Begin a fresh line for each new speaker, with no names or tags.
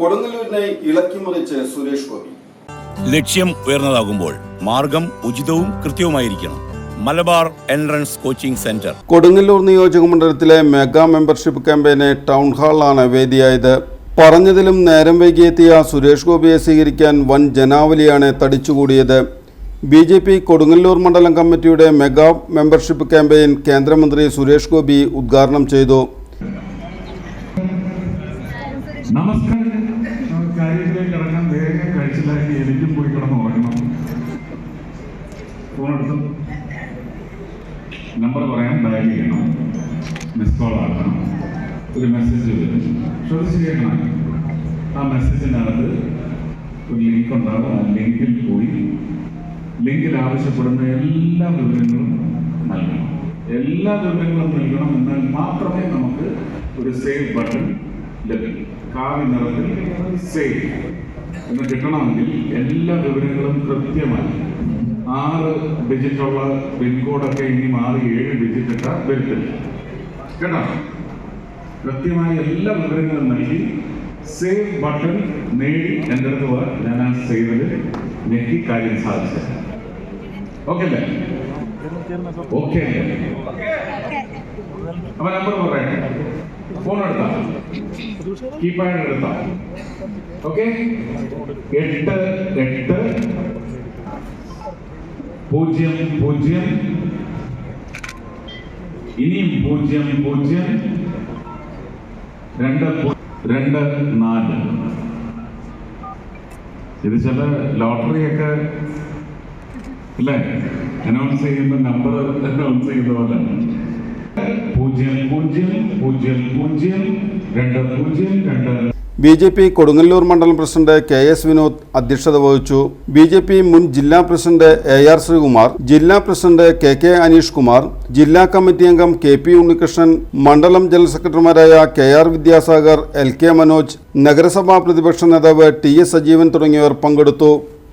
കൊടുങ്ങല്ലൂരിനെ ഇളക്കിമറിച്ച് സുരേഷ് ഗോപി.
ലക്ഷ്യം ഉയർന്നതാകുമ്പോൾ മാർഗം ഉചിതവും കൃത്യവുമായിരിക്കണം. Malabar entrance coaching centre.
Kodungallur നിയോജക മണ്ഡലത്തിലെ മെഗാ മെമ്പർഷിപ്പ് ക്യാമ്പയിന് ടൗൺ ഹാളിലാണ് വേദിയായത്. പറഞ്ഞതിലും നേരം വൈകിയെത്തിയ സുരേഷ് ഗോപിയെ സ്വീകരിക്കാൻ വൻ ജനാവലിയാണ് തടിച്ചുകൂടിയത്. ബി ജെ പി കൊടുങ്ങല്ലൂർ മണ്ഡലം കമ്മിറ്റിയുടെ മെഗാ മെമ്പർഷിപ്പ് ക്യാമ്പയിൻ കേന്ദ്രമന്ത്രി സുരേഷ് ഗോപി ഉദ്ഘാടനം ചെയ്തു.
നമസ്കാരം. കാര്യത്തിലേക്ക് കിടക്കാൻ വേഗം കഴിച്ചില്ലാക്കി എനിക്കും പോയി കിടന്ന് ഉറങ്ങണം. ഫോൺ നമ്പർ പറയാൻ ഡയൽ ചെയ്യണം. മിസ് കോൾ ആക്കണം. ഒരു മെസ്സേജ് ശ്രദ്ധിച്ചിരിക്കണം ആ മെസ്സേജിനകത്ത് ഒരു ലിങ്ക് ഉണ്ടാവും. ആ ലിങ്കിൽ പോയി ലിങ്കിൽ ആവശ്യപ്പെടുന്ന എല്ലാ വിവരങ്ങളും നൽകണം. എല്ലാ വിവരങ്ങളും നൽകണം എന്നാൽ മാത്രമേ നമുക്ക് ഒരു സേവ് ബട്ടൺ ലഭിക്കും കാവി നിറത്തിൽ സേവ്. എന്ന് കിട്ടണമെങ്കിൽ എല്ലാ വിവരങ്ങളും കൃത്യമായി. ആറ് ഡിജിറ്റുള്ള പിൻകോഡൊക്കെ ഇനി മാറി ഏഴ് ഡിജിറ്റ് ഇട്ട വരുത്തില്ല കേട്ടോ? കൃത്യമായ എല്ലാ വിവരങ്ങളും നൽകി സേവ് ബട്ടൺ നേടി എന്റെ അടുത്ത് പോകാൻ ഞാൻ ആ സേവിൽ ഞെക്കി കാര്യം സാധിച്ചത്. ഓക്കെ അല്ലേ? ഓക്കെ. അപ്പൊ നമ്പർ പറയട്ടെ ഫോൺ എടുത്താ കീപാഡ് എടുത്താ ഓക്കെ? എട്ട് എട്ട്. പൂജ്യം പൂജ്യം. ഇനിയും പൂജ്യം പൂജ്യം. രണ്ട് രണ്ട് നാല്. ഇത് ചില ലോട്ടറിയൊക്കെ അല്ലേ അനൗൺസ് ചെയ്യുന്ന നമ്പർ അനൗൺസ് ചെയ്യുന്ന പോലെ. പൂജ്യം പൂജ്യം. പൂജ്യം
ബി ജെ പി കൊടുങ്ങല്ലൂർ മണ്ഡലം പ്രസിഡന്റ് കെ എസ് വിനോദ് അധ്യക്ഷത വഹിച്ചു. ബി ജെ പി മുൻ ജില്ലാ പ്രസിഡന്റ് എ ആർ ശ്രീകുമാർ ജില്ലാ president K K Aneesh Kumar ജില്ലാ കമ്മിറ്റി അംഗം കെ പി ഉണ്ണികൃഷ്ണൻ മണ്ഡലം ജനറൽ സെക്രട്ടറിമാരായ K R Vidyasagar L K Manoj നഗരസഭാ പ്രതിപക്ഷ നേതാവ് ടി എസ് സജീവൻ തുടങ്ങിയവർ പങ്കെടുത്തു.